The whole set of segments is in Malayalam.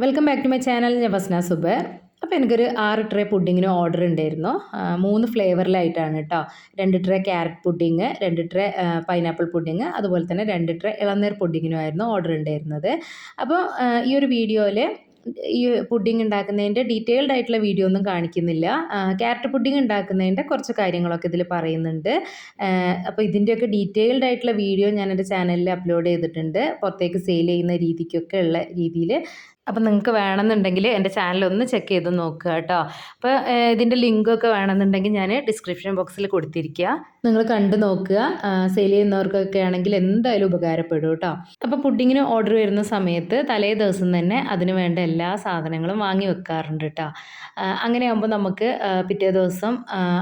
Welcome back to my channel ഞാൻ ബസ്ന സുബർ അപ്പോൾ എനിക്കൊരു ആറ് ട്രേ പുഡിങ്ങിന് ഓർഡർ ഉണ്ടായിരുന്നു. മൂന്ന് ഫ്ലേവറിലായിട്ടാണ് കേട്ടോ രണ്ട് ട്രേ ക്യാരറ്റ് പുഡിങ് രണ്ട് ട്രേ പൈനാപ്പിൾ പുഡിങ് അതുപോലെ തന്നെ രണ്ട് ട്രേ ഇളനീർ പുഡിങ്ങിനുമായിരുന്നു ഓർഡർ ഉണ്ടായിരുന്നത്. അപ്പോൾ ഈ ഒരു വീഡിയോയിൽ ഈ പുഡിങ് ഉണ്ടാക്കുന്നതിന്റെ ഡീറ്റെയിൽഡ് ആയിട്ടുള്ള വീഡിയോ ഒന്നും കാണിക്കുന്നില്ല. ക്യാരറ്റ് പുഡിങ് ഉണ്ടാക്കുന്നതിന്റെ കുറച്ച് കാര്യങ്ങളൊക്കെ ഇതിൽ പറയുന്നുണ്ട്. അപ്പോൾ ഇതിന്റെയൊക്കെ ഡീറ്റെയിൽഡ് ആയിട്ടുള്ള വീഡിയോ ഞാൻ എന്റെ ചാനലിൽ അപ്ലോഡ് ചെയ്തിട്ടുണ്ട്. പുറത്തേക്ക് സെയിൽ ചെയ്യുന്ന രീതിക്കൊക്കെ ഉള്ള രീതിയിൽ അപ്പം നിങ്ങൾക്ക് വേണമെന്നുണ്ടെങ്കിൽ എന്റെ ചാനൽ ഒന്ന് ചെക്ക് ചെയ്ത് നോക്കുക കേട്ടോ. അപ്പോൾ ഇതിന്റെ ലിങ്കൊക്കെ വേണമെന്നുണ്ടെങ്കിൽ ഞാൻ ഡിസ്ക്രിപ്ഷൻ ബോക്സിൽ കൊടുത്തിരിക്കുക നിങ്ങൾ കണ്ടു നോക്കുക. സെയിൽ ചെയ്യുന്നവർക്കൊക്കെ ആണെങ്കിൽ എന്തായാലും ഉപകാരപ്പെടും കേട്ടോ. അപ്പോൾ പുഡിങ്ങിന് ഓർഡർ വരുന്ന സമയത്ത് തലേ ദിവസം തന്നെ അതിന് വേണ്ട എല്ലാ സാധനങ്ങളും വാങ്ങി വെക്കാറുണ്ട് കേട്ടോ. അങ്ങനെ ആകുമ്പോൾ നമുക്ക് പിറ്റേ ദിവസം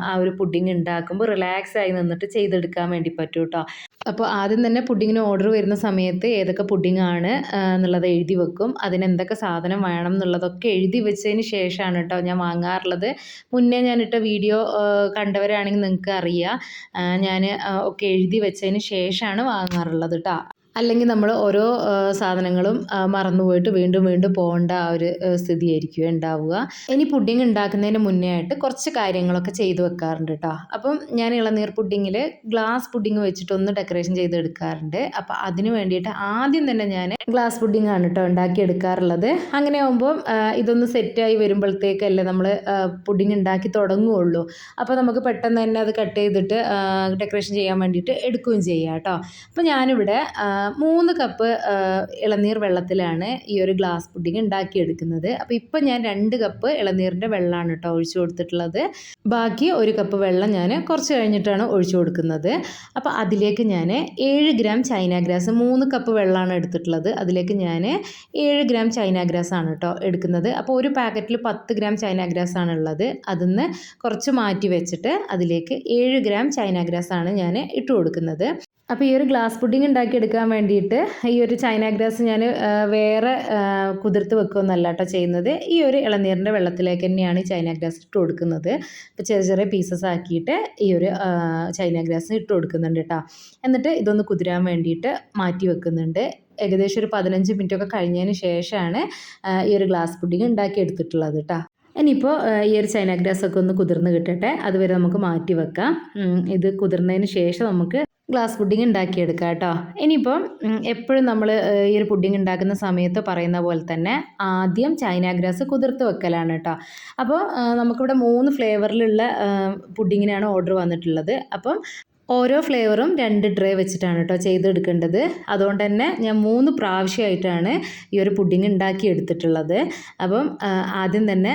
ആ ഒരു പുഡിങ് ഉണ്ടാക്കുമ്പോൾ റിലാക്സ് ആയി നിന്നിട്ട് ചെയ്തെടുക്കാൻ വേണ്ടി പറ്റും കേട്ടോ. അപ്പോൾ ആദ്യം തന്നെ പുഡിങ്ങിന് ഓർഡർ വരുന്ന സമയത്ത് ഏതൊക്കെ പുഡിങ്ങാണ് എന്നുള്ളത് എഴുതി വെക്കും. അതിനെന്തൊക്കെ സാധനം വേണം എന്നുള്ളതൊക്കെ എഴുതി വെച്ചതിന് ശേഷമാണ് കേട്ടോ ഞാൻ വാങ്ങാറുള്ളത്. മുന്നേ ഞാനിട്ട വീഡിയോ കണ്ടവരാണെങ്കിൽ നിങ്ങൾക്ക് അറിയാം. ഞാൻ ഒക്കെ എഴുതി വെച്ചതിന് ശേഷമാണ് വാങ്ങാറുള്ളത് കേട്ടോ അല്ലെങ്കിൽ നമ്മൾ ഓരോ സാധനങ്ങളും മറന്നു മറന്നുപോയിട്ട് വീണ്ടും വീണ്ടും പോകേണ്ട ആ ഒരു സ്ഥിതിയായിരിക്കും ഉണ്ടാവുക. ഇനി പുഡിംഗ് ഉണ്ടാക്കുന്നതിന് മുന്നേ ആയിട്ട് കുറച്ച് കാര്യങ്ങളൊക്കെ ചെയ്തു വെക്കാറുണ്ട് കേട്ടോ അപ്പം ഞാൻ ഇളനീർ പുഡിങ്ങിൽ ഗ്ലാസ് പുഡിങ് വെച്ചിട്ടൊന്ന് ഡെക്കറേഷൻ ചെയ്തെടുക്കാറുണ്ട്. അപ്പം അതിന് വേണ്ടിയിട്ട് ആദ്യം തന്നെ ഞാൻ ഗ്ലാസ് പുഡിംഗ് ആണ് കേട്ടോ ഉണ്ടാക്കി എടുക്കാറുള്ളത് അങ്ങനെ ആകുമ്പോൾ ഇതൊന്ന് സെറ്റായി വരുമ്പോഴത്തേക്കല്ലേ നമ്മൾ പുഡിംഗ് ഉണ്ടാക്കി തുടങ്ങുകയുള്ളൂ. അപ്പോൾ നമുക്ക് പെട്ടെന്ന് തന്നെ അത് കട്ട് ചെയ്തിട്ട് ഡെക്കറേഷൻ ചെയ്യാൻ വേണ്ടിയിട്ട് എടുക്കുകയും ചെയ്യാം കേട്ടോ അപ്പോൾ ഞാനിവിടെ മൂന്ന് കപ്പ് ഇളനീർ വെള്ളത്തിലാണ് ഈ ഒരു ഗ്ലാസ് പുഡിംഗ് ഉണ്ടാക്കിയെടുക്കുന്നത്. അപ്പോൾ ഇപ്പം ഞാൻ രണ്ട് കപ്പ് ഇളനീരിന്റെ വെള്ളമാണ് കേട്ടോ ഒഴിച്ചു കൊടുത്തിട്ടുള്ളത്. ബാക്കി ഒരു കപ്പ് വെള്ളം ഞാൻ കുറച്ച് കഴിഞ്ഞിട്ടാണ് ഒഴിച്ചു കൊടുക്കുന്നത്. അപ്പോൾ അതിലേക്ക് ഞാൻ ഏഴ് ഗ്രാം ചൈന ഗ്രാസ് മൂന്ന് കപ്പ് വെള്ളമാണ് എടുത്തിട്ടുള്ളത്. അതിലേക്ക് ഞാൻ ഏഴ് ഗ്രാം ചൈന ഗ്രാസ് ആണ് കേട്ടോ എടുക്കുന്നത്. അപ്പോൾ ഒരു പാക്കറ്റിൽ പത്ത് ഗ്രാം ചൈന ഗ്രാസ് ആണ് ഉള്ളത്. അതിന്ന് കുറച്ച് മാറ്റി വെച്ചിട്ട് അതിലേക്ക് ഏഴ് ഗ്രാം ചൈന ഗ്രാസ് ആണ് ഞാൻ ഇട്ട് കൊടുക്കുന്നത്. അപ്പോൾ ഈ ഒരു ഗ്ലാസ് പുഡിംഗ് ഉണ്ടാക്കിയെടുക്കാൻ വേണ്ടിയിട്ട് ഈ ഒരു ചൈന ഗ്രാസ് ഞാൻ വേറെ കുതിർത്ത് വെക്കുകയൊന്നല്ല കേട്ടോ ചെയ്യുന്നത്. ഈ ഒരു ഇളനീരിന്റെ വെള്ളത്തിലേക്ക് തന്നെയാണ് ചൈന ഗ്രാസ് ഇട്ട് കൊടുക്കുന്നത്. അപ്പോൾ ചെറിയ ചെറിയ പീസസ് ആക്കിയിട്ട് ഈ ഒരു ചൈന ഗ്രാസ് ഇട്ട് കൊടുക്കുന്നുണ്ട് കേട്ടോ എന്നിട്ട് ഇതൊന്ന് കുതിരാൻ വേണ്ടിയിട്ട് മാറ്റി വെക്കുന്നുണ്ട്. ഏകദേശം ഒരു പതിനഞ്ച് മിനിറ്റൊക്കെ കഴിഞ്ഞതിന് ശേഷമാണ് ഈ ഒരു ഗ്ലാസ് പുഡിംഗ് ഉണ്ടാക്കി എടുത്തിട്ടുള്ളത് കേട്ടോ ഇനിയിപ്പോൾ ഈ ഒരു ചൈന ഗ്രാസ് ഒക്കെ ഒന്ന് കുതിർന്ന് കിട്ടട്ടെ. അതുവരെ നമുക്ക് മാറ്റി വെക്കാം. ഇത് കുതിർന്നതിന് ശേഷം നമുക്ക് ഗ്ലാസ് പുഡിംഗ് ഉണ്ടാക്കിയെടുക്കുക കേട്ടോ. ഇനിയിപ്പം എപ്പോഴും നമ്മൾ ഈ ഒരു പുഡിംഗ് ഉണ്ടാക്കുന്ന സമയത്ത് പറയുന്ന പോലെ തന്നെ ആദ്യം ചൈന ഗ്രാസ് കുതിർത്ത് വെക്കലാണ് കേട്ടോ. അപ്പോൾ നമുക്കിവിടെ മൂന്ന് ഫ്ലേവറിലുള്ള പുഡിങ്ങിനാണ് ഓർഡർ വന്നിട്ടുള്ളത്. അപ്പം ഓരോ ഫ്ലേവറും രണ്ട് ട്രേ വെച്ചിട്ടാണ് കേട്ടോ ചെയ്തെടുക്കേണ്ടത്. അതുകൊണ്ട് തന്നെ ഞാൻ മൂന്ന് പ്രാവശ്യമായിട്ടാണ് ഈ ഒരു പുഡിങ് ഉണ്ടാക്കി എടുത്തിട്ടുള്ളത് അപ്പം ആദ്യം തന്നെ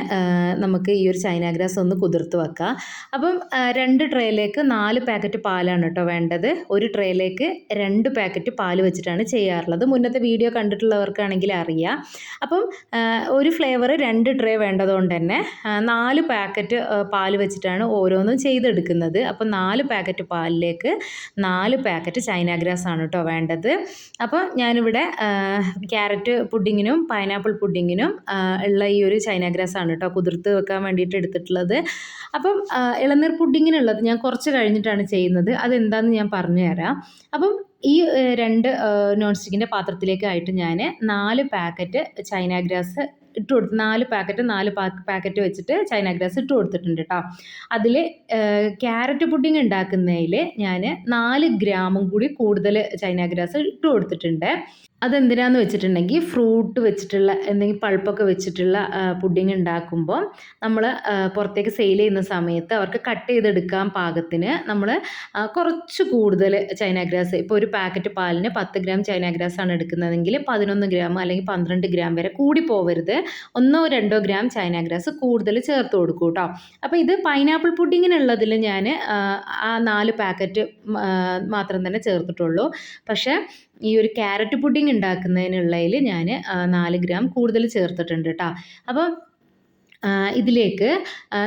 നമുക്ക് ഈ ഒരു ചൈന ഗ്രാസ് ഒന്ന് കുതിർത്ത് വെക്കാം. അപ്പം രണ്ട് ട്രേയിലേക്ക് നാല് പാക്കറ്റ് പാലാണ് കേട്ടോ വേണ്ടത്. ഒരു ട്രേയിലേക്ക് രണ്ട് പാക്കറ്റ് പാൽ വെച്ചിട്ടാണ് ചെയ്യാറുള്ളത്. മുന്നത്തെ വീഡിയോ കണ്ടിട്ടുള്ളവർക്കാണെങ്കിൽ അറിയാം. അപ്പം ഒരു ഫ്ലേവർ രണ്ട് ട്രേ വേണ്ടതുകൊണ്ട് തന്നെ നാല് പാക്കറ്റ് പാൽ വെച്ചിട്ടാണ് ഓരോന്നും ചെയ്തെടുക്കുന്നത്. അപ്പം നാല് പാക്കറ്റ് പാലിലേക്ക് നാല് പാക്കറ്റ് ചൈന ഗ്രാസ് ആണ് കേട്ടോ വേണ്ടത്. അപ്പോൾ ഞാനിവിടെ ക്യാരറ്റ് പുഡിങ്ങിനും പൈനാപ്പിൾ പുഡിങ്ങിനും ഉള്ള ഈ ഒരു ചൈന ഗ്രാസ് ആണ് കേട്ടോ കുതിർത്ത് വെക്കാൻ വേണ്ടിയിട്ട് എടുത്തിട്ടുള്ളത്. അപ്പം ഇളനീർ പുഡിങ്ങിനുള്ളത് ഞാൻ കുറച്ച് കഴിഞ്ഞിട്ടാണ് ചെയ്യുന്നത്. അതെന്താണെന്ന് ഞാൻ പറഞ്ഞു തരാം. അപ്പം ഈ രണ്ട് നോൺ സ്റ്റിക്കിന്റെ പാത്രത്തിലേക്കായിട്ട് ഞാൻ നാല് പാക്കറ്റ് ചൈന ഗ്രാസ് ഇട്ട് കൊടുത്ത് നാല് പാക്കറ്റ് നാല് പാക്കറ്റ് വെച്ചിട്ട് ചൈന ഗ്രാസ് ഇട്ട് കൊടുത്തിട്ടുണ്ട് കേട്ടോ അതിൽ ക്യാരറ്റ് പുഡിംഗ് ഉണ്ടാക്കുന്നതിൽ ഞാൻ നാല് ഗ്രാമും കൂടി കൂടുതൽ ചൈന ഗ്രാസ് ഇട്ട് കൊടുത്തിട്ടുണ്ട്. അതെന്തിനാന്ന് വെച്ചിട്ടുണ്ടെങ്കിൽ ഫ്രൂട്ട് വെച്ചിട്ടുള്ള എന്തെങ്കിലും പൾപ്പൊക്കെ വെച്ചിട്ടുള്ള പുഡിങ് ഉണ്ടാക്കുമ്പോൾ നമ്മൾ പുറത്തേക്ക് സെയിൽ ചെയ്യുന്ന സമയത്ത് അവർക്ക് കട്ട് ചെയ്തെടുക്കാൻ പാകത്തിന് നമ്മൾ കുറച്ച് കൂടുതൽ ചൈന ഗ്രാസ്. ഇപ്പോൾ ഒരു പാക്കറ്റ് പാലിന് പത്ത് ഗ്രാം ചൈന ഗ്രാസ് ആണ് എടുക്കുന്നതെങ്കിൽ പതിനൊന്ന് ഗ്രാം അല്ലെങ്കിൽ പന്ത്രണ്ട് ഗ്രാം വരെ കൂടി പോവരുത്. ഒന്നോ രണ്ടോ ഗ്രാം ചൈന ഗ്രാസ് കൂടുതൽ ചേർത്ത് കൊടുക്കും കേട്ടോ. അപ്പോൾ ഇത് പൈനാപ്പിൾ പുഡിങ്ങിനുള്ളതിൽ ഞാൻ ആ നാല് പാക്കറ്റ് മാത്രം തന്നെ ചേർത്തിട്ടുള്ളൂ. പക്ഷേ ഈ ഒരു ക്യാരറ്റ് പുഡിംഗ് ഉണ്ടാക്കുന്നതിനുള്ളതിൽ ഞാൻ നാല് ഗ്രാം കൂടുതൽ ചേർത്തിട്ടുണ്ട് കേട്ടോ അപ്പം ഇതിലേക്ക്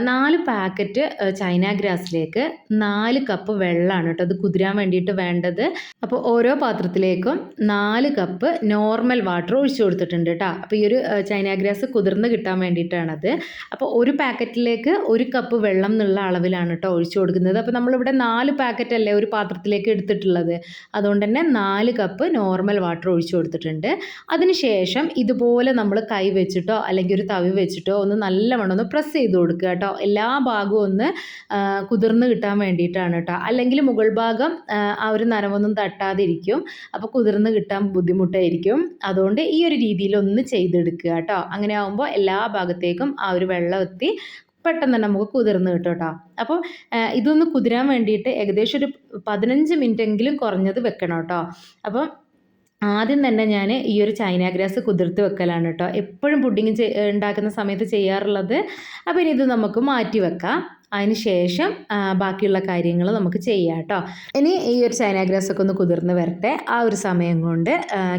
നാല് പാക്കറ്റ് ചൈന ഗ്രാസിലേക്ക് നാല് കപ്പ് വെള്ളമാണ് കേട്ടോ അത് കുതിരാൻ വേണ്ടിയിട്ട് വേണ്ടത്. അപ്പോൾ ഓരോ പാത്രത്തിലേക്കും നാല് കപ്പ് നോർമൽ വാട്ടർ ഒഴിച്ചു കൊടുത്തിട്ടുണ്ട് കേട്ടോ. അപ്പോൾ ഈ ഒരു ചൈന ഗ്രാസ് കുതിർന്ന് കിട്ടാൻ വേണ്ടിയിട്ടാണത്. അപ്പോൾ ഒരു പാക്കറ്റിലേക്ക് ഒരു കപ്പ് വെള്ളം എന്നുള്ള അളവിലാണ് കേട്ടോ ഒഴിച്ചു കൊടുക്കുന്നത്. അപ്പോൾ നമ്മളിവിടെ നാല് പാക്കറ്റ് അല്ലേ ഒരു പാത്രത്തിലേക്ക് എടുത്തിട്ടുള്ളത്. അതുകൊണ്ട് തന്നെ നാല് കപ്പ് നോർമൽ വാട്ടർ ഒഴിച്ചു കൊടുത്തിട്ടുണ്ട്. അതിനുശേഷം ഇതുപോലെ നമ്മൾ കൈ വെച്ചിട്ടോ അല്ലെങ്കിൽ ഒരു തവി വെച്ചിട്ടോ ഒന്ന് നല്ലവണ്ണം ഒന്ന് പ്രസ് ചെയ്ത് കൊടുക്കുക കേട്ടോ. എല്ലാ ഭാഗവും ഒന്ന് കുതിർന്ന് കിട്ടാൻ വേണ്ടിയിട്ടാണ് കേട്ടോ. അല്ലെങ്കിൽ മുകൾ ഭാഗം ആ, ഒരു നനവൊന്നും തട്ടാതിരിക്കും. അപ്പോൾ കുതിർന്ന് കിട്ടാൻ ബുദ്ധിമുട്ടായിരിക്കും. അതുകൊണ്ട് ഈ ഒരു രീതിയിൽ ഒന്ന് ചെയ്തെടുക്കുക കേട്ടോ. അങ്ങനെ ആകുമ്പോൾ എല്ലാ ഭാഗത്തേക്കും ആ ഒരു വെള്ളം എത്തി പെട്ടെന്ന് തന്നെ നമുക്ക് കുതിർന്ന് കിട്ടും കേട്ടോ. അപ്പോൾ ഇതൊന്ന് കുതിരാൻ വേണ്ടിയിട്ട് ഏകദേശം ഒരു പതിനഞ്ച് മിനിറ്റ് എങ്കിലും കുറഞ്ഞത് വെക്കണം കേട്ടോ. അപ്പോൾ ആദ്യം തന്നെ ഞാൻ ഈ ഒരു ചൈന ഗ്രാസ് കുതിർത്ത് വെക്കലാണ് കേട്ടോ എപ്പോഴും പുഡിങ് ഉണ്ടാക്കുന്ന സമയത്ത് ചെയ്യാറുള്ളത്. അപ്പോൾ ഇനി ഇത് നമുക്ക് മാറ്റി വെക്കാം. ശേഷം ബാക്കിയുള്ള കാര്യങ്ങൾ നമുക്ക് ചെയ്യാം കേട്ടോ ഇനി ഈ ഒരു ചൈന ഗ്രാസ് ഒക്കെ ഒന്ന് കുതിർന്ന് വരട്ടെ. ആ ഒരു സമയം കൊണ്ട്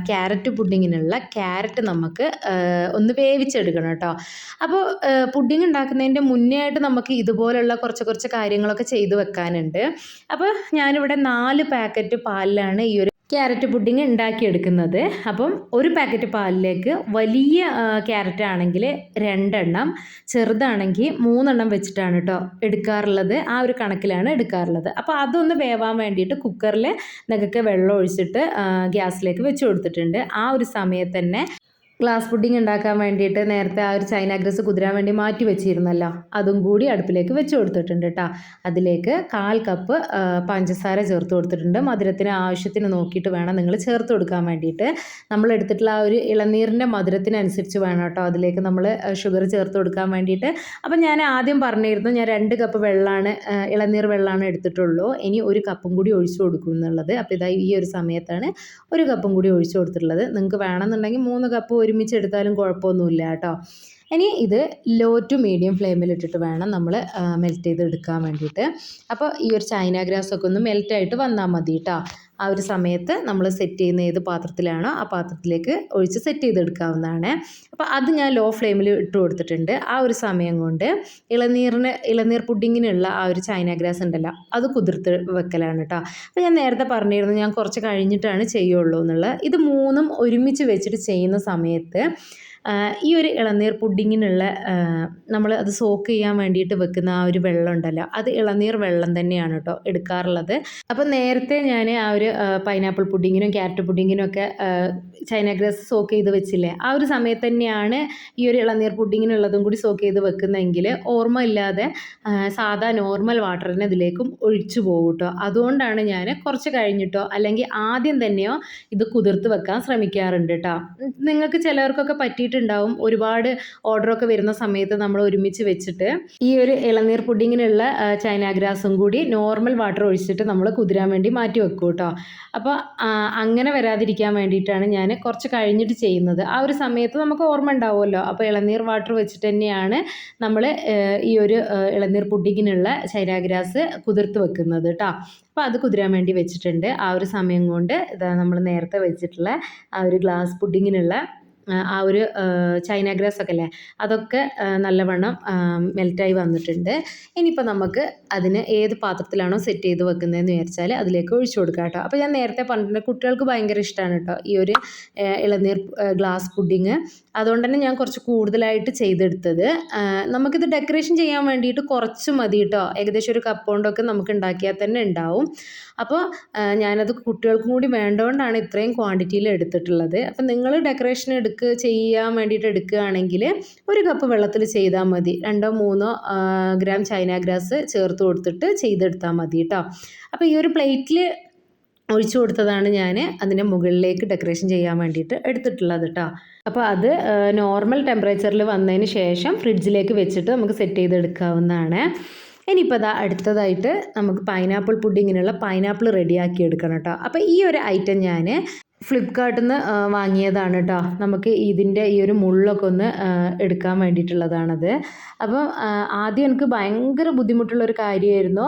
ക്യാരറ്റ് പുഡിങ്ങിനുള്ള ക്യാരറ്റ് നമുക്ക് ഒന്ന് വേവിച്ചെടുക്കണം കേട്ടോ അപ്പോൾ പുഡിങ് ഉണ്ടാക്കുന്നതിന്റെ മുന്നേ ആയിട്ട് നമുക്ക് ഇതുപോലുള്ള കുറച്ച് കുറച്ച് കാര്യങ്ങളൊക്കെ ചെയ്തു വെക്കാനുണ്ട്. അപ്പോൾ ഞാനിവിടെ നാല് പാക്കറ്റ് പാലിലാണ് ഈ ഒരു ക്യാരറ്റ് പുഡിങ് ഉണ്ടാക്കിയെടുക്കുന്നത്. അപ്പം ഒരു പാക്കറ്റ് പാലിലേക്ക് വലിയ ക്യാരറ്റ് ആണെങ്കിൽ രണ്ടെണ്ണം ചെറുതാണെങ്കിൽ മൂന്നെണ്ണം വെച്ചിട്ടാണ് കേട്ടോ എടുക്കാറുള്ളത്. ആ ഒരു കണക്കിലാണ് എടുക്കാറുള്ളത്. അപ്പോൾ അതൊന്ന് വേവാൻ വേണ്ടിയിട്ട് കുക്കറിൽ നിങ്ങൾക്ക് വെള്ളം ഒഴിച്ചിട്ട് ഗ്യാസിലേക്ക് വെച്ച് കൊടുത്തിട്ടുണ്ട്. ആ ഒരു സമയത്ത് തന്നെ ഗ്ലാസ് പുഡിംഗ് ഉണ്ടാക്കാൻ വേണ്ടിയിട്ട് നേരത്തെ ആ ഒരു ചൈന ഗ്രസ് കുതിരാൻ വേണ്ടി മാറ്റി വെച്ചിരുന്നല്ലോ. അതും കൂടി അടുപ്പിലേക്ക് വെച്ച് കൊടുത്തിട്ടുണ്ട് കേട്ടോ അതിലേക്ക് കാൽ കപ്പ് പഞ്ചസാര ചേർത്ത് കൊടുത്തിട്ടുണ്ട്. മധുരത്തിന് ആവശ്യത്തിന് നോക്കിയിട്ട് വേണം നിങ്ങൾ ചേർത്ത് കൊടുക്കാൻ വേണ്ടിയിട്ട്. നമ്മൾ എടുത്തിട്ടുള്ള ആ ഒരു ഇളനീരിന്റെ മധുരത്തിനനുസരിച്ച് വേണം കേട്ടോ അതിലേക്ക് നമ്മൾ ഷുഗർ ചേർത്ത് കൊടുക്കാൻ വേണ്ടിയിട്ട്. അപ്പം ഞാൻ ആദ്യം പറഞ്ഞിരുന്നു ഞാൻ രണ്ട് കപ്പ് വെള്ളമാണ് ഇളനീർ വെള്ളമാണ് എടുത്തിട്ടുള്ളൂ. ഇനി ഒരു കപ്പും കൂടി ഒഴിച്ചു കൊടുക്കും എന്നുള്ളത്. അപ്പോൾ ഇതായി ഈ ഒരു സമയത്താണ് ഒരു കപ്പും കൂടി ഒഴിച്ചു കൊടുത്തിട്ടുള്ളത്. നിങ്ങൾക്ക് വേണമെന്നുണ്ടെങ്കിൽ മൂന്ന് കപ്പ് ഒരുമിച്ച് എടുത്താലും കുഴപ്പമൊന്നുമില്ല കേട്ടോ. ഇനി ഇത് ലോ ടു മീഡിയം ഫ്ലെയിമിൽ ഇട്ടിട്ട് വേണം നമ്മൾ മെൽറ്റ് ചെയ്ത് എടുക്കാൻ വേണ്ടിയിട്ട്. അപ്പോൾ ഈ ഒരു ചൈന ഗ്രാസ് ഒക്കെ ഒന്ന് മെൽറ്റായിട്ട് വന്നാൽ മതി കേട്ടോ. ആ ഒരു സമയത്ത് നമ്മൾ സെറ്റ് ചെയ്യുന്ന ഏത് പാത്രത്തിലാണോ ആ പാത്രത്തിലേക്ക് ഒഴിച്ച് സെറ്റ് ചെയ്തെടുക്കാവുന്നതാണ്. അപ്പോൾ അത് ഞാൻ ലോ ഫ്ലെയിമിൽ ഇട്ട് കൊടുത്തിട്ടുണ്ട്. ആ ഒരു സമയം കൊണ്ട് ഇളനീറിന് ഇളനീർ പുഡിങ്ങിനുള്ള ആ ഒരു ചൈന ഗ്രാസ് ഉണ്ടല്ലോ അത് കുതിർത്ത് വെക്കലാണ് കേട്ടോ അപ്പോൾ ഞാൻ നേരത്തെ പറഞ്ഞിരുന്നു ഞാൻ കുറച്ച് കഴിഞ്ഞിട്ടാണ് ചെയ്യുള്ളൂ എന്നുള്ളത് ഇത് മൂന്നും ഒരുമിച്ച് വെച്ചിട്ട് ചെയ്യുന്ന സമയത്ത് ഈ ഒരു ഇളനീർ പുഡിങ്ങിനുള്ള നമ്മൾ അത് സോക്ക് ചെയ്യാൻ വേണ്ടിയിട്ട് വെക്കുന്ന ആ ഒരു വെള്ളം ഉണ്ടല്ലോ അത് ഇളനീർ വെള്ളം തന്നെയാണ് കേട്ടോ എടുക്കാറുള്ളത്. അപ്പോൾ നേരത്തെ ഞാൻ ആ ഒരു പൈനാപ്പിൾ പുഡിങ്ങിനും ക്യാരറ്റ് പുഡിങ്ങിനും ഒക്കെ ചൈന ഗ്രാസ് സോക്ക് ചെയ്ത് വെച്ചില്ലേ? ആ ഒരു സമയത്ത് തന്നെയാണ് ഈ ഒരു ഇളനീർ പുഡിങ്ങിനുള്ളതും കൂടി സോക്ക് ചെയ്ത് വെക്കുന്നതെങ്കിൽ ഓർമ്മ ഇല്ലാതെ സാധാ നോർമൽ വാട്ടറിനെ ഇതിലേക്കും ഒഴിച്ചു പോകും കേട്ടോ. അതുകൊണ്ടാണ് ഞാൻ കുറച്ച് കഴിഞ്ഞിട്ടോ അല്ലെങ്കിൽ ആദ്യം തന്നെയോ ഇത് കുതിർത്ത് വെക്കാൻ ശ്രമിക്കാറുണ്ട് കേട്ടോ. നിങ്ങൾക്ക് ചിലർക്കൊക്കെ പറ്റിയിട്ടുണ്ടാവും ഒരുപാട് ഓർഡറൊക്കെ വരുന്ന സമയത്ത് നമ്മൾ ഒരുമിച്ച് വെച്ചിട്ട് ഈ ഒരു ഇളനീർ പുഡിങ്ങിനുള്ള ചൈന ഗ്രാസും കൂടി നോർമൽ വാട്ടർ ഒഴിച്ചിട്ട് നമ്മൾ കുതിരാൻ വേണ്ടി മാറ്റി വെക്കും കേട്ടോ. അപ്പോൾ അങ്ങനെ വരാതിരിക്കാൻ വേണ്ടിയിട്ടാണ് ഞാൻ കുറച്ച് കഴിഞ്ഞിട്ട് ചെയ്യുന്നത്. ആ ഒരു സമയത്ത് നമുക്ക് ഓർമ്മ ഉണ്ടാവുമല്ലോ. അപ്പോൾ ഇളനീർ വാട്ടർ വെച്ചിട്ട് തന്നെയാണ് നമ്മൾ ഈ ഒരു ഇളനീർ പുഡിങ്ങിനുള്ള ശൈരാഗ്രാസ് ഗ്രാസ് കുതിർത്ത് വെക്കുന്നത് കേട്ടോ അപ്പോൾ അത് കുതിരാൻ വേണ്ടി വെച്ചിട്ടുണ്ട്. ആ ഒരു സമയം കൊണ്ട് ഇതാ നമ്മൾ നേരത്തെ വെച്ചിട്ടുള്ള ആ ഒരു ഗ്ലാസ് പുഡിങ്ങിനുള്ള ആ, ഒരു ചൈന ഗ്രാസ് ഒക്കെ അല്ലേ അതൊക്കെ നല്ലവണ്ണം മെൽറ്റായി വന്നിട്ടുണ്ട്. ഇനിയിപ്പോൾ നമുക്ക് അതിന് ഏത് പാത്രത്തിലാണോ സെറ്റ് ചെയ്ത് വെക്കുന്നതെന്ന് വിചാരിച്ചാൽ അതിലേക്ക് ഒഴിച്ചു കൊടുക്കാം കേട്ടോ. അപ്പോൾ ഞാൻ നേരത്തെ പറഞ്ഞിട്ടുണ്ട് കുട്ടികൾക്ക് ഭയങ്കര ഇഷ്ടമാണ് കേട്ടോ. ഈ ഒരു ഇളനീർ ഗ്ലാസ് പുഡിങ് അതുകൊണ്ട് തന്നെ ഞാൻ കുറച്ച് കൂടുതലായിട്ട് ചെയ്തെടുത്തത്. നമുക്കിത് ഡെക്കറേഷൻ ചെയ്യാൻ വേണ്ടിയിട്ട് കുറച്ച് മതി കേട്ടോ. ഏകദേശം ഒരു കപ്പ് കൊണ്ടൊക്കെ നമുക്ക് ഉണ്ടാക്കിയാൽ തന്നെ ഉണ്ടാവും. അപ്പോൾ ഞാനത് കുട്ടികൾക്കും കൂടി വേണ്ടതുകൊണ്ടാണ് ഇത്രയും ക്വാണ്ടിറ്റിയിൽ എടുത്തിട്ടുള്ളത്. അപ്പോൾ നിങ്ങൾ ഡെക്കറേഷൻ എടുക്കുക ചെയ്യാൻ വേണ്ടിയിട്ട് എടുക്കുകയാണെങ്കിൽ ഒരു കപ്പ് വെള്ളത്തിൽ ചെയ്താൽ മതി. രണ്ടോ മൂന്നോ ഗ്രാം ചൈന ഗ്രാസ് ചേർത്ത് കൊടുത്തിട്ട് ചെയ്തെടുത്താൽ മതി കേട്ടോ. അപ്പോൾ ഈ ഒരു പ്ലേറ്റിൽ ഒഴിച്ചു കൊടുത്തതാണ് ഞാൻ അതിന്റെ മുകളിലേക്ക് ഡെക്കറേഷൻ ചെയ്യാൻ വേണ്ടിയിട്ട് എടുത്തിട്ടുള്ളത് കേട്ടോ. അപ്പോൾ അത് നോർമൽ ടെമ്പറേച്ചറിൽ വന്നതിന് ശേഷം ഫ്രിഡ്ജിലേക്ക് വെച്ചിട്ട് നമുക്ക് സെറ്റ് ചെയ്തെടുക്കാവുന്നതാണ്. ഇനിയിപ്പോൾ അതാ അടുത്തതായിട്ട് നമുക്ക് പൈനാപ്പിൾ പുഡിങ്ങിനുള്ള പൈനാപ്പിൾ റെഡിയാക്കി എടുക്കണം കേട്ടോ അപ്പോൾ ഈ ഒരു ഐറ്റം ഞാൻ ഫ്ലിപ്കാർട്ടിൽ നിന്ന് വാങ്ങിയതാണ് കേട്ടോ നമുക്ക് ഇതിന്റെ ഈ ഒരു മുള്ളൊക്കെ ഒന്ന് എടുക്കാൻ വേണ്ടിയിട്ടുള്ളതാണത്. അപ്പം ആദ്യം എനിക്ക് ഭയങ്കര ബുദ്ധിമുട്ടുള്ളൊരു കാര്യമായിരുന്നു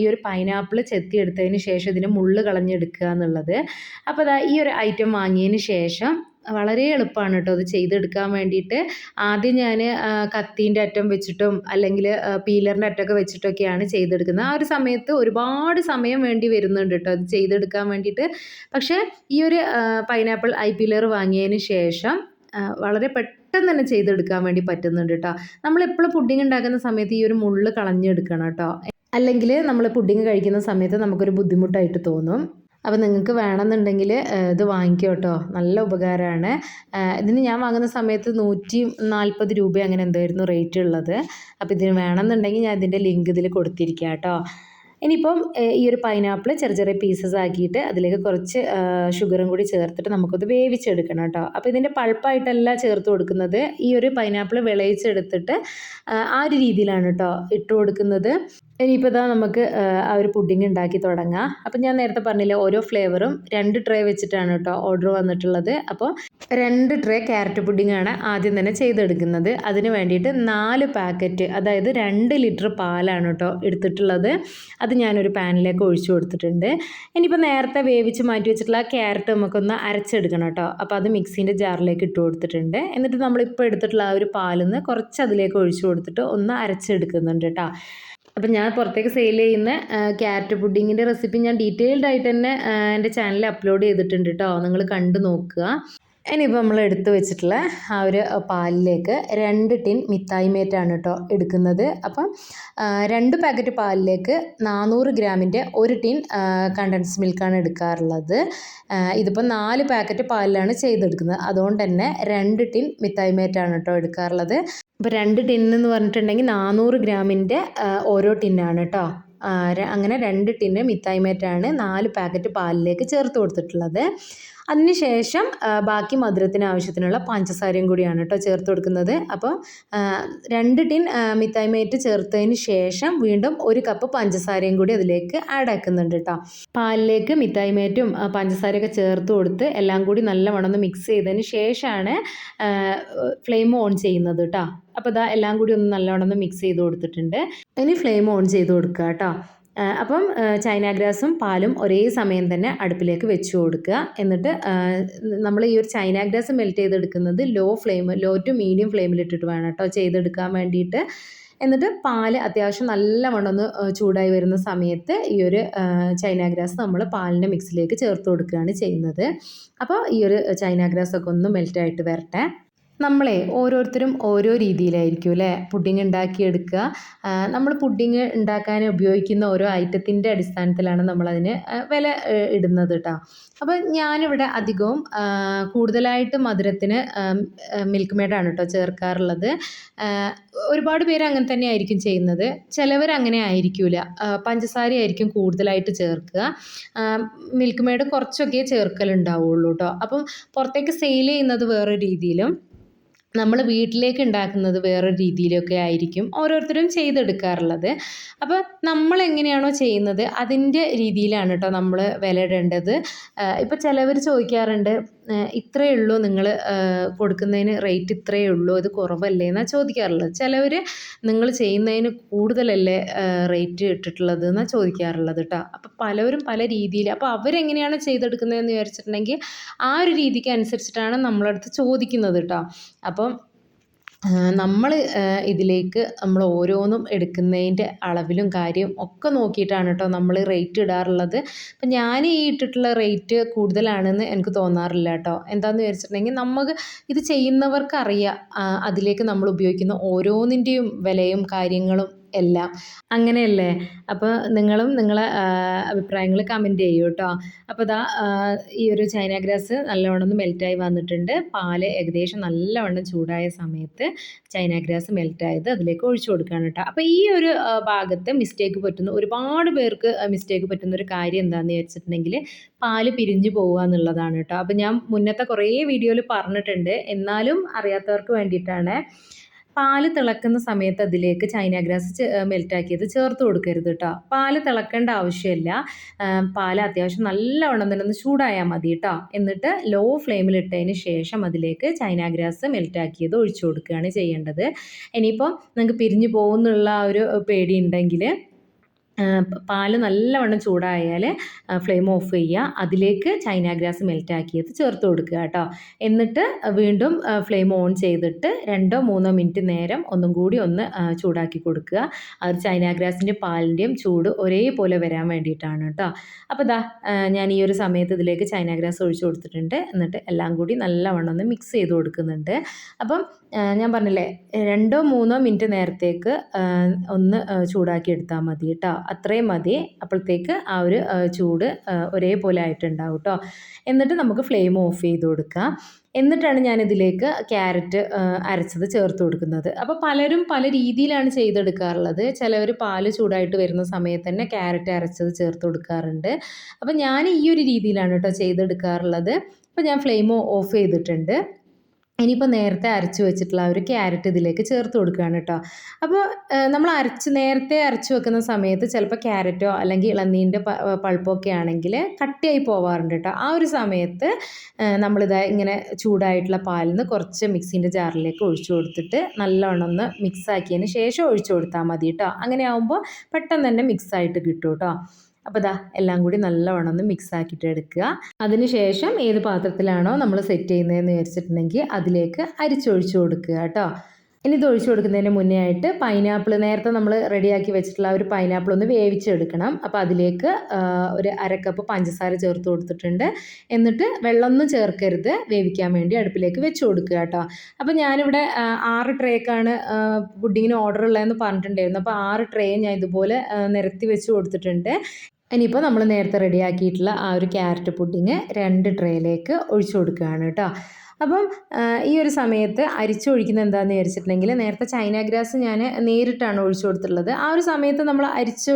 ഈ ഒരു പൈനാപ്പിൾ ചെത്തിയെടുത്തതിന് ശേഷം ഇതിന് മുള്ള് കളഞ്ഞെടുക്കുക എന്നുള്ളത്. അപ്പോൾ അതാ ഈ ഒരു ഐറ്റം വാങ്ങിയതിന് ശേഷം വളരെ എളുപ്പമാണ് കേട്ടോ അത് ചെയ്തെടുക്കാൻ വേണ്ടിയിട്ട്. ആദ്യം ഞാൻ കത്തീന്റെ അറ്റം വെച്ചിട്ടും അല്ലെങ്കിൽ പീലറിന്റെ അറ്റമൊക്കെ വെച്ചിട്ടൊക്കെയാണ് ചെയ്തെടുക്കുന്നത്. ആ ഒരു സമയത്ത് ഒരുപാട് സമയം വേണ്ടി വരുന്നുണ്ട് കേട്ടോ അത് ചെയ്തെടുക്കാൻ വേണ്ടിയിട്ട്. പക്ഷേ ഈ ഒരു പൈനാപ്പിൾ ഐ പീലർ വാങ്ങിയതിന് ശേഷം വളരെ പെട്ടെന്ന് തന്നെ ചെയ്തെടുക്കാൻ വേണ്ടി പറ്റുന്നുണ്ട് കേട്ടോ. നമ്മളെപ്പോഴും പുഡിങ് ഉണ്ടാക്കുന്ന സമയത്ത് ഈ ഒരു മുള്ള് കളഞ്ഞെടുക്കണം കേട്ടോ. അല്ലെങ്കിൽ നമ്മൾ പുഡിങ് കഴിക്കുന്ന സമയത്ത് നമുക്കൊരു ബുദ്ധിമുട്ടായിട്ട് തോന്നും. അപ്പോൾ നിങ്ങൾക്ക് വേണമെന്നുണ്ടെങ്കിൽ ഇത് വാങ്ങിക്കോ കേട്ടോ നല്ല ഉപകാരമാണ് ഇതിന് ഞാൻ വാങ്ങുന്ന സമയത്ത് നൂറ്റി നാൽപ്പത് രൂപ അങ്ങനെ എന്തായിരുന്നു റേറ്റ് ഉള്ളത്. അപ്പോൾ ഇതിന് വേണമെന്നുണ്ടെങ്കിൽ ഞാൻ ഇതിന്റെ ലിങ്ക് ഇതിൽ കൊടുത്തിരിക്കാം കേട്ടോ. ഇനിയിപ്പം ഈ ഒരു പൈനാപ്പിൾ ചെറിയ ചെറിയ പീസസ് ആക്കിയിട്ട് അതിലേക്ക് കുറച്ച് ഷുഗറും കൂടി ചേർത്തിട്ട് നമുക്കത് വേവിച്ചെടുക്കണം കേട്ടോ. അപ്പോൾ ഇതിന്റെ പൾപ്പായിട്ടല്ല ചേർത്ത് കൊടുക്കുന്നത്. ഈ ഒരു പൈനാപ്പിൾ വിളയിച്ചെടുത്തിട്ട് ആ ഒരു രീതിയിലാണ് കേട്ടോ ഇട്ട് കൊടുക്കുന്നത്. ഇനിയിപ്പോൾ ഇതാ നമുക്ക് ആ ഒരു പുഡിംഗ് ഉണ്ടാക്കി തുടങ്ങാം. അപ്പം ഞാൻ നേരത്തെ പറഞ്ഞില്ലേ ഓരോ ഫ്ലേവറും രണ്ട് ട്രേ വെച്ചിട്ടാണ് കേട്ടോ ഓർഡർ വന്നിട്ടുള്ളത്. അപ്പോൾ രണ്ട് ട്രേ ക്യാരറ്റ് പുഡിംഗ് ആണ് ആദ്യം തന്നെ ചെയ്തെടുക്കുന്നത്. അതിന് വേണ്ടിയിട്ട് നാല് പാക്കറ്റ് അതായത് രണ്ട് ലിറ്റർ പാലാണ് കേട്ടോ എടുത്തിട്ടുള്ളത്. അത് ഞാനൊരു പാനിലേക്ക് ഒഴിച്ചു കൊടുത്തിട്ടുണ്ട്. ഇനിയിപ്പോൾ നേരത്തെ വേവിച്ച് മാറ്റി വെച്ചിട്ടുള്ള ക്യാരറ്റ് നമുക്കൊന്ന് അരച്ചെടുക്കണം കേട്ടോ അപ്പോൾ അത് മിക്സീന്റെ ജാറിലേക്ക് ഇട്ട് കൊടുത്തിട്ടുണ്ട്. എന്നിട്ട് നമ്മളിപ്പോൾ എടുത്തിട്ടുള്ള ആ ഒരു പാലിൽ നിന്ന് കുറച്ച് അതിലേക്ക് ഒഴിച്ചു കൊടുത്തിട്ട് ഒന്ന് അരച്ചെടുക്കുന്നുണ്ട് കേട്ടോ അപ്പം ഞാൻ പുറത്തേക്ക് സെയിൽ ചെയ്യുന്ന ക്യാരറ്റ് പുഡിങ്ങിന്റെ റെസിപ്പി ഞാൻ ഡീറ്റെയിൽഡ് ആയിട്ട് തന്നെ എന്റെ ചാനലിൽ അപ്ലോഡ് ചെയ്തിട്ടുണ്ട് കേട്ടോ നിങ്ങൾ കണ്ടു നോക്കുക. ഇനിയിപ്പോൾ നമ്മൾ എടുത്തു വെച്ചിട്ടുള്ള ആ ഒരു പാലിലേക്ക് രണ്ട് ടിൻ മിഠായി മേറ്റാണ് കേട്ടോ എടുക്കുന്നത്. അപ്പം രണ്ട് പാക്കറ്റ് പാലിലേക്ക് നാനൂറ് ഗ്രാമിന്റെ ഒരു ടിൻ കണ്ടൻസ് മിൽക്കാണ് എടുക്കാറുള്ളത്. ഇതിപ്പോൾ നാല് പാക്കറ്റ് പാലിലാണ് ചെയ്തെടുക്കുന്നത്. അതുകൊണ്ട് തന്നെ രണ്ട് ടിൻ മിഠായി മേറ്റാണ് കേട്ടോ എടുക്കാറുള്ളത്. ഇപ്പോൾ രണ്ട് ടിൻ എന്ന് പറഞ്ഞിട്ടുണ്ടെങ്കിൽ നാനൂറ് ഗ്രാമിന്റെ ഓരോ ടിന്നാണ് കേട്ടോ. അങ്ങനെ രണ്ട് ടിന്ന് മിഠായി മേറ്റാണ് നാല് പാക്കറ്റ് പാലിലേക്ക് ചേർത്ത് കൊടുത്തിട്ടുള്ളത്. അതിനുശേഷം ബാക്കി മധുരത്തിന് ആവശ്യത്തിനുള്ള പഞ്ചസാരയും കൂടിയാണ് കേട്ടോ ചേർത്ത് കൊടുക്കുന്നത്. അപ്പോൾ രണ്ട് ടിൻ മിഠായി ചേർത്തതിന് ശേഷം വീണ്ടും ഒരു കപ്പ് പഞ്ചസാരയും കൂടി അതിലേക്ക് ആഡ് ആക്കുന്നുണ്ട് കേട്ടോ പാലിലേക്ക് മിഠായി മേറ്റും പഞ്ചസാരയൊക്കെ ചേർത്ത് കൊടുത്ത് എല്ലാം കൂടി നല്ലവണ്ണം ഒന്ന് മിക്സ് ചെയ്തതിന് ശേഷമാണ് ഫ്ലെയിം ഓൺ ചെയ്യുന്നത് കേട്ടോ അപ്പോൾ ഇതാ എല്ലാം കൂടി ഒന്ന് നല്ലവണ്ണം ഒന്ന് മിക്സ് ചെയ്ത് കൊടുത്തിട്ടുണ്ട്. ഇനി ഫ്ലെയിം ഓൺ ചെയ്ത് കൊടുക്കുക കേട്ടോ അപ്പം ചൈന ഗ്രാസും പാലും ഒരേ സമയം തന്നെ അടുപ്പിലേക്ക് വെച്ച് കൊടുക്കുക. എന്നിട്ട് നമ്മൾ ഈ ഒരു ചൈന ഗ്രാസ് മെൽറ്റ് ചെയ്തെടുക്കുന്നത് low flame low to medium ഫ്ലെയിമിലിട്ടിട്ട് വേണം കേട്ടോ. ചെയ്തെടുക്കാൻ വേണ്ടിയിട്ട്. എന്നിട്ട് പാൽ അത്യാവശ്യം നല്ലവണ്ണം ഒന്ന് ചൂടായി വരുന്ന സമയത്ത് ഈ ഒരു ചൈന ഗ്രാസ് നമ്മൾ പാലിന്റെ മിക്സിലേക്ക് ചേർത്ത് കൊടുക്കുകയാണ് ചെയ്യുന്നത്. അപ്പോൾ ഈ ഒരു ചൈന ഗ്രാസ് ഒക്കെ ഒന്ന് മെൽറ്റായിട്ട് വരട്ടെ. നമ്മളെ ഓരോരുത്തരും ഓരോ രീതിയിലായിരിക്കും അല്ലേ? പുഡിങ് ഉണ്ടാക്കിയെടുക്കുക. നമ്മൾ പുഡിങ് ഉണ്ടാക്കാൻ ഉപയോഗിക്കുന്ന ഓരോ ഐറ്റത്തിന്റെ അടിസ്ഥാനത്തിലാണ് നമ്മളതിന് വില ഇടുന്നത് കേട്ടോ അപ്പോൾ ഞാനിവിടെ അധികവും കൂടുതലായിട്ട് മധുരത്തിന് മിൽക്ക് മെയ്ഡാണ് കേട്ടോ ചേർക്കാറുള്ളത്. ഒരുപാട് പേര് അങ്ങനെ തന്നെ ആയിരിക്കും ചെയ്യുന്നത്. ചിലവർ അങ്ങനെ ആയിരിക്കില്ല പഞ്ചസാര ആയിരിക്കും കൂടുതലായിട്ട് ചേർക്കുക. മിൽക്ക് മെയ്ഡ് കുറച്ചൊക്കെ ചേർക്കലുണ്ടാവുള്ളൂ കേട്ടോ അപ്പം പുറത്തേക്ക് സെയിൽ ചെയ്യുന്നത് വേറെ രീതിയിലും നമ്മൾ വീട്ടിലേക്ക് ഉണ്ടാക്കുന്നത് വേറൊരു രീതിയിലൊക്കെ ആയിരിക്കും ഓരോരുത്തരും ചെയ്തെടുക്കാറുള്ളത്. അപ്പോൾ നമ്മൾ എങ്ങനെയാണോ ചെയ്യുന്നത് അതിന്റെ രീതിയിലാണ് കേട്ടോ നമ്മൾ വില ഇടേണ്ടത് ഇപ്പോൾ ചിലവർ ചോദിക്കാറുണ്ട് ഇത്രയേ ഉള്ളൂ നിങ്ങൾ കൊടുക്കുന്നതിന് റേറ്റ് ഇത്രയേ ഉള്ളൂ ഇത് കുറവല്ലേ എന്നാണ് ചോദിക്കാറുള്ളത്. ചിലവർ നിങ്ങൾ ചെയ്യുന്നതിന് കൂടുതലല്ലേ റേറ്റ് ഇട്ടിട്ടുള്ളത് എന്നാണ് ചോദിക്കാറുള്ളത് കേട്ടോ അപ്പോൾ പലവരും പല രീതിയിൽ അപ്പോൾ അവരെങ്ങനെയാണ് ചെയ്തെടുക്കുന്നതെന്ന് വിചാരിച്ചിട്ടുണ്ടെങ്കിൽ ആ ഒരു രീതിക്ക് അനുസരിച്ചിട്ടാണ് നമ്മളടുത്ത് ചോദിക്കുന്നത് കേട്ടോ അപ്പം നമ്മൾ ഇതിലേക്ക് നമ്മൾ ഓരോന്നും എടുക്കുന്നതിന്റെ അളവിലും കാര്യം ഒക്കെ നോക്കിയിട്ടാണ് കേട്ടോ നമ്മൾ റേറ്റ് ഇടാറുള്ളത്. അപ്പം ഞാൻ ഈ ഇട്ടിട്ടുള്ള റേറ്റ് കൂടുതലാണെന്ന് എനിക്ക് തോന്നാറില്ല കേട്ടോ എന്താണെന്ന് വിചാരിച്ചിട്ടുണ്ടെങ്കിൽ നമുക്ക് ഇത് ചെയ്യുന്നവർക്ക് ചെയ്യുന്നവർക്കറിയാം അതിലേക്ക് നമ്മൾ ഉപയോഗിക്കുന്ന ഓരോന്നിന്റെയും വിലയും കാര്യങ്ങളും എല്ലാം. അങ്ങനെയല്ലേ? അപ്പോൾ നിങ്ങളും നിങ്ങളെ അഭിപ്രായങ്ങൾ കമന്റ് ചെയ്യൂ കേട്ടോ അപ്പോൾ ഇതാ ഈ ഒരു ചൈന ഗ്രാസ് നല്ലവണ്ണം മെൽറ്റായി വന്നിട്ടുണ്ട്. പാൽ ഏകദേശം നല്ലവണ്ണം ചൂടായ സമയത്ത് ചൈന ഗ്രാസ് മെൽറ്റായത് അതിലേക്ക് ഒഴിച്ചു കൊടുക്കുകയാണ് കേട്ടോ അപ്പോൾ ഈ ഒരു ഭാഗത്ത് മിസ്റ്റേക്ക് പറ്റുന്ന ഒരുപാട് പേർക്ക് മിസ്റ്റേക്ക് പറ്റുന്ന ഒരു കാര്യം എന്താണെന്ന് വെച്ചിട്ടുണ്ടെങ്കിൽ പാൽ പിരിഞ്ഞു പോകുക എന്നുള്ളതാണ് കേട്ടോ അപ്പോൾ ഞാൻ മുന്നത്തെ കുറേ വീഡിയോയിൽ പറഞ്ഞിട്ടുണ്ട്. എന്നാലും അറിയാത്തവർക്ക് വേണ്ടിയിട്ടാണ്. പാൽ തിളക്കുന്ന സമയത്ത് അതിലേക്ക് ചൈന ഗ്രാസ് മെൽറ്റാക്കിയത് ചേർത്ത് കൊടുക്കരുത് കേട്ടോ പാൽ തിളക്കേണ്ട ആവശ്യമില്ല. പാൽ അത്യാവശ്യം നല്ലവണ്ണം തന്നെ ഒന്ന് ചൂടായാൽ മതി കേട്ടോ എന്നിട്ട് ലോ ഫ്ലെയിമിൽ ഇട്ടതിന് ശേഷം അതിലേക്ക് ചൈന ഗ്രാസ് മെൽറ്റാക്കിയത് ഒഴിച്ചു കൊടുക്കുകയാണ് ചെയ്യേണ്ടത്. ഇനിയിപ്പോൾ നിങ്ങൾക്ക് പിരിഞ്ഞു പോകുന്നുള്ള ഒരു പേടി ഉണ്ടെങ്കിൽ പാൽ നല്ലവണ്ണം ചൂടായാൽ ഫ്ലെയിം ഓഫ് ചെയ്യുക അതിലേക്ക് ചൈന ഗ്രാസ് മെൽറ്റാക്കിയത് ചേർത്ത് കൊടുക്കുക കേട്ടോ. എന്നിട്ട് വീണ്ടും ഫ്ലെയിം ഓൺ ചെയ്തിട്ട് രണ്ടോ മൂന്നോ മിനിറ്റ് നേരം ഒന്നും കൂടി ഒന്ന് ചൂടാക്കി കൊടുക്കുക. അത് ചൈന ഗ്രാസിന്റെ പാലിന്റെയും ചൂട് ഒരേപോലെ വരാൻ വേണ്ടിയിട്ടാണ് കേട്ടോ. അപ്പോൾ ദാ ഞാൻ ഈ ഒരു സമയത്ത് ഇതിലേക്ക് ചൈന ഗ്രാസ് ഒഴിച്ചു കൊടുത്തിട്ടുണ്ട്. എന്നിട്ട് എല്ലാം കൂടി നല്ലവണ്ണം ഒന്ന് മിക്സ് ചെയ്ത് കൊടുക്കുന്നുണ്ട്. അപ്പം ഞാൻ പറഞ്ഞില്ലേ രണ്ടോ മൂന്നോ മിനിറ്റ് നേരത്തേക്ക് ഒന്ന് ചൂടാക്കി എടുത്താൽ മതി കേട്ടോ. അത്രയും മതി. അപ്പോഴത്തേക്ക് ആ ഒരു ചൂട് ഒരേപോലെ ആയിട്ടുണ്ടാവും കേട്ടോ എന്നിട്ട് നമുക്ക് ഫ്ലെയിം ഓഫ് ചെയ്ത് കൊടുക്കാം. എന്നിട്ടാണ് ഞാനിതിലേക്ക് ക്യാരറ്റ് അരച്ചത് ചേർത്ത് കൊടുക്കുന്നത്. അപ്പോൾ പലരും പല രീതിയിലാണ് ചെയ്തെടുക്കാറുള്ളത്. ചിലവർ പാൽ ചൂടായിട്ട് വരുന്ന സമയത്ത് തന്നെ ക്യാരറ്റ് അരച്ചത് ചേർത്ത് കൊടുക്കാറുണ്ട്. അപ്പോൾ ഞാൻ ഈ ഒരു രീതിയിലാണ് കേട്ടോ ചെയ്തെടുക്കാറുള്ളത്. അപ്പോൾ ഞാൻ ഫ്ലെയിം ഓഫ് ചെയ്തിട്ടുണ്ട്. ഇനിയിപ്പോൾ നേരത്തെ അരച്ച് വെച്ചിട്ടുള്ള ഒരു ക്യാരറ്റ് ഇതിലേക്ക് ചേർത്ത് കൊടുക്കുകയാണ് കേട്ടോ. അപ്പോൾ നമ്മൾ അരച്ച് നേരത്തെ അരച്ചു വെക്കുന്ന സമയത്ത് ചിലപ്പോൾ ക്യാരറ്റോ അല്ലെങ്കിൽ ഇളനീന്റെ പൾപ്പൊക്കെ ആണെങ്കിൽ കട്ടിയായി പോവാറുണ്ട് കേട്ടോ. ആ ഒരു സമയത്ത് നമ്മളിത് ഇങ്ങനെ ചൂടായിട്ടുള്ള പാലിൽ നിന്ന് കുറച്ച് മിക്സിന്റെ ജാറിലേക്ക് ഒഴിച്ചു കൊടുത്തിട്ട് നല്ലവണ്ണം ഒന്ന് മിക്സ് ആക്കിയതിന് ശേഷം ഒഴിച്ചു കൊടുത്താൽ മതി കേട്ടോ. അങ്ങനെ ആകുമ്പോൾ പെട്ടെന്ന് തന്നെ മിക്സായിട്ട് കിട്ടും കേട്ടോ. അപ്പോൾ ഇതാ എല്ലാം കൂടി നല്ലവണ്ണം ഒന്ന് മിക്സ് ആക്കിയിട്ട് എടുക്കുക. അതിനുശേഷം ഏത് പാത്രത്തിലാണോ നമ്മൾ സെറ്റ് ചെയ്യുന്നതെന്ന് വിചാരിച്ചിട്ടുണ്ടെങ്കിൽ അതിലേക്ക് അരിച്ചൊഴിച്ചു കൊടുക്കുക കേട്ടോ. ഇനി ഇത് ഒഴിച്ചു കൊടുക്കുന്നതിന് മുന്നേ ആയിട്ട് പൈനാപ്പിൾ നേരത്തെ നമ്മൾ റെഡിയാക്കി വെച്ചിട്ടുള്ള ഒരു പൈനാപ്പിൾ ഒന്ന് വേവിച്ചെടുക്കണം. അപ്പോൾ അതിലേക്ക് ഒരു അരക്കപ്പ് പഞ്ചസാര ചേർത്ത് കൊടുത്തിട്ടുണ്ട്. എന്നിട്ട് വെള്ളമൊന്നും ചേർക്കരുത്. വേവിക്കാൻ വേണ്ടി അടുപ്പിലേക്ക് വെച്ച് കൊടുക്കുക കേട്ടോ. അപ്പോൾ ഞാനിവിടെ ആറ് ട്രേക്കാണ് പുഡിങ്ങിന് ഓർഡർ ഉള്ളതെന്ന് പറഞ്ഞിട്ടുണ്ടായിരുന്നു. അപ്പോൾ ആറ് ട്രേ ഞാൻ ഇതുപോലെ നിരത്തി വെച്ച് കൊടുത്തിട്ടുണ്ട്. ഇനിയിപ്പോൾ നമ്മൾ നേരത്തെ റെഡിയാക്കിയിട്ടുള്ള ആ ഒരു ക്യാരറ്റ് പുഡിങ് രണ്ട് ട്രേയിലേക്ക് ഒഴിച്ചു കൊടുക്കുകയാണ് കേട്ടോ. അപ്പം ഈ ഒരു സമയത്ത് അരിച്ചൊഴിക്കുന്നത് എന്താണെന്ന് വിചാരിച്ചിട്ടുണ്ടെങ്കിൽ നേരത്തെ ചൈന ഗ്രാസ് ഞാൻ നേരിട്ടാണ് ഒഴിച്ചു കൊടുത്തിട്ടുള്ളത്. ആ ഒരു സമയത്ത് നമ്മൾ അരിച്ച്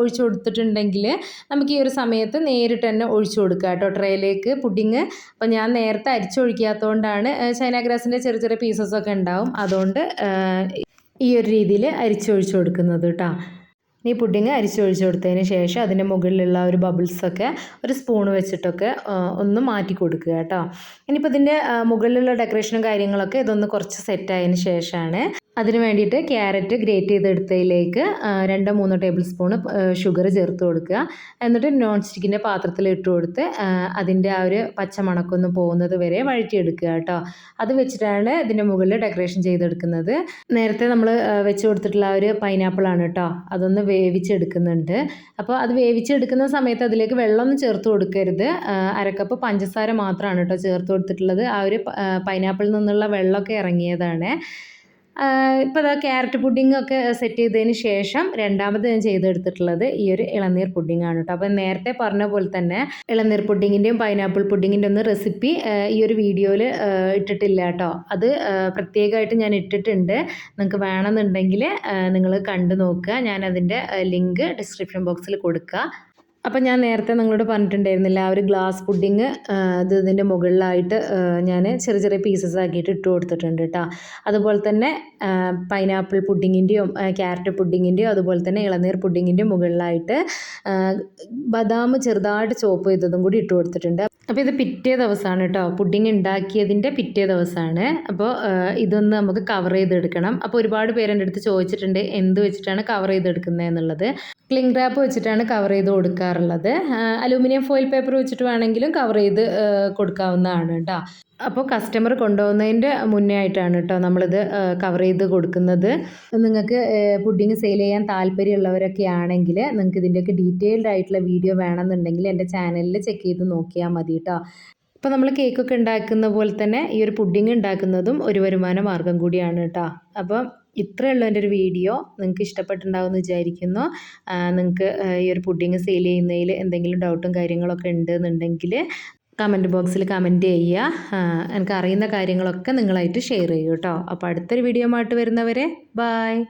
ഒഴിച്ചു കൊടുത്തിട്ടുണ്ടെങ്കിൽ നമുക്ക് ഈ ഒരു സമയത്ത് നേരിട്ട് തന്നെ ഒഴിച്ചു കൊടുക്കുക കേട്ടോ ട്രേയിലേക്ക് പുഡിങ്. അപ്പം ഞാൻ നേരത്തെ അരിച്ചൊഴിക്കാത്തതുകൊണ്ടാണ് ചൈന ഗ്രാസിന്റെ ചെറിയ ചെറിയ പീസസൊക്കെ ഉണ്ടാവും. അതുകൊണ്ട് ഈ ഒരു രീതിയിൽ അരിച്ചൊഴിച്ചു കൊടുക്കുന്നത് കേട്ടോ. ഈ പുഡിങ് അരിച്ചൊഴിച്ച് കൊടുത്തതിന് ശേഷം അതിന്റെ മുകളിലുള്ള ഒരു ബബിൾസൊക്കെ ഒരു സ്പൂൺ വെച്ചിട്ടൊക്കെ ഒന്ന് മാറ്റി കൊടുക്കുക കേട്ടോ. ഇനിയിപ്പോൾ ഇതിന്റെ മുകളിലുള്ള ഡെക്കറേഷനും കാര്യങ്ങളൊക്കെ ഇതൊന്ന് കുറച്ച് സെറ്റായതിന് ശേഷമാണ് അതിന് വേണ്ടിയിട്ട് ക്യാരറ്റ് ഗ്രേറ്റ് ചെയ്തെടുത്തതിലേക്ക് രണ്ടോ മൂന്നോ ടേബിൾ സ്പൂൺ ഷുഗർ ചേർത്ത് കൊടുക്കുക. എന്നിട്ട് നോൺ സ്റ്റിക്കിന്റെ പാത്രത്തിൽ ഇട്ട് കൊടുത്ത് അതിന്റെ ആ ഒരു പച്ചമണക്കൊന്ന് പോകുന്നത് വരെ വഴറ്റിയെടുക്കുക കേട്ടോ. അത് വെച്ചിട്ടാണ് ഇതിന്റെ മുകളിൽ ഡെക്കറേഷൻ ചെയ്തെടുക്കുന്നത്. നേരത്തെ നമ്മൾ വെച്ച് കൊടുത്തിട്ടുള്ള ആ ഒരു പൈനാപ്പിളാണ് കേട്ടോ. അതൊന്ന് വേവിച്ചെടുക്കുന്നുണ്ട്. അപ്പോൾ അത് വേവിച്ചെടുക്കുന്ന സമയത്ത് അതിലേക്ക് വെള്ളമൊന്നും ചേർത്ത് കൊടുക്കരുത്. അരക്കപ്പ് പഞ്ചസാര മാത്രമാണ് കേട്ടോ ചേർത്ത് കൊടുത്തിട്ടുള്ളത്. ആ ഒരു പൈനാപ്പിളിൽ നിന്നുള്ള വെള്ളമൊക്കെ ഇറങ്ങിയതാണ്. ഇപ്പോൾ അതാ ക്യാരറ്റ് പുഡിംഗ് ഒക്കെ സെറ്റ് ചെയ്തതിന് ശേഷം രണ്ടാമത് ഞാൻ ചെയ്തെടുത്തിട്ടുള്ളത് ഈ ഒരു ഇളനീർ പുഡിംഗ് ആണ് കേട്ടോ അപ്പോൾ നേരത്തെ പറഞ്ഞ പോലെ തന്നെ ഇളനീർ പുഡിങ്ങിന്റെയും പൈനാപ്പിൾ പുഡിങ്ങിന്റെ ഒന്നും റെസിപ്പി ഈ ഒരു വീഡിയോയിൽ ഇട്ടിട്ടില്ല കേട്ടോ അത് പ്രത്യേകമായിട്ട് ഞാൻ ഇട്ടിട്ടുണ്ട്. നിങ്ങൾക്ക് വേണമെന്നുണ്ടെങ്കിൽ നിങ്ങൾ കണ്ടു നോക്കുക. ഞാനതിന്റെ ലിങ്ക് ഡിസ്ക്രിപ്ഷൻ ബോക്സിൽ കൊടുക്കുക. അപ്പം ഞാൻ നേരത്തെ നിങ്ങളോട് പറഞ്ഞിട്ടുണ്ടായിരുന്നില്ല ആ ഒരു ഗ്ലാസ് പുഡിങ് ഇത് ഇതിന്റെ മുകളിലായിട്ട് ഞാൻ ചെറിയ ചെറിയ പീസസ് ആക്കിയിട്ട് ഇട്ട് കൊടുത്തിട്ടുണ്ട് കേട്ടോ അതുപോലെ തന്നെ പൈനാപ്പിൾ പുഡിങ്ങിന്റെയും ക്യാരറ്റ് പുഡിങ്ങിന്റെയും അതുപോലെ തന്നെ ഇളനീർ പുഡിങ്ങിന്റെയും മുകളിലായിട്ട് ബദാം ചെറുതായിട്ട് ചോപ്പ് ചെയ്തതും കൂടി ഇട്ട് കൊടുത്തിട്ടുണ്ട്. അപ്പോൾ ഇത് പിറ്റേ ദിവസമാണ് കേട്ടോ പുഡിങ് ഉണ്ടാക്കിയതിന്റെ പിറ്റേ ദിവസമാണ് അപ്പോൾ ഇതൊന്ന് നമുക്ക് കവർ ചെയ്തെടുക്കണം. അപ്പോൾ ഒരുപാട് പേര് എന്റെ അടുത്ത് ചോദിച്ചിട്ടുണ്ട് എന്ത് വെച്ചിട്ടാണ് കവർ ചെയ്തെടുക്കുന്നത് എന്നുള്ളത്. ക്ലിംഗ് റാപ്പ് വെച്ചിട്ടാണ് കവർ ചെയ്ത് കൊടുക്കാറുള്ളത്. അലൂമിനിയം ഫോയിൽ പേപ്പർ വെച്ചിട്ട് വേണമെങ്കിലും കവർ ചെയ്ത് കൊടുക്കാവുന്നതാണ് കേട്ടോ അപ്പോൾ കസ്റ്റമർ കൊണ്ടുപോകുന്നതിന്റെ മുന്നേ ആയിട്ടാണ് കേട്ടോ നമ്മളിത് കവർ ചെയ്ത് കൊടുക്കുന്നത്. നിങ്ങൾക്ക് പുഡിങ് സെയിൽ ചെയ്യാൻ താല്പര്യമുള്ളവരൊക്കെ ആണെങ്കിൽ നിങ്ങൾക്ക് ഇതിന്റെയൊക്കെ ഡീറ്റെയിൽഡ് ആയിട്ടുള്ള വീഡിയോ വേണമെന്നുണ്ടെങ്കിൽ എന്റെ ചാനലിൽ ചെക്ക് ചെയ്ത് നോക്കിയാൽ മതി കേട്ടോ ഇപ്പോൾ നമ്മൾ കേക്കൊക്കെ ഉണ്ടാക്കുന്ന പോലെ തന്നെ ഈ ഒരു പുഡിങ് ഉണ്ടാക്കുന്നതും ഒരു വരുമാന മാർഗം കൂടിയാണ് കേട്ടോ അപ്പം ഇത്രയുള്ള എന്റെ ഒരു വീഡിയോ നിങ്ങൾക്ക് ഇഷ്ടപ്പെട്ടിട്ടുണ്ടാവുമെന്ന് വിചാരിക്കുന്നു. നിങ്ങൾക്ക് ഈ ഒരു പുഡിങ് സെയിൽ ചെയ്യുന്നതിൽ എന്തെങ്കിലും ഡൗട്ടും കാര്യങ്ങളൊക്കെ ഉണ്ടെന്നുണ്ടെങ്കിൽ കമന്റ് ബോക്സിൽ കമന്റ് ചെയ്യുക. എനിക്ക് അറിയുന്ന കാര്യങ്ങളൊക്കെ നിങ്ങളായിട്ട് ഷെയർ ചെയ്യൂ കേട്ടോ. അപ്പോൾ അടുത്തൊരു വീഡിയോ ആയിട്ട് വരുന്നവരെ ബായ്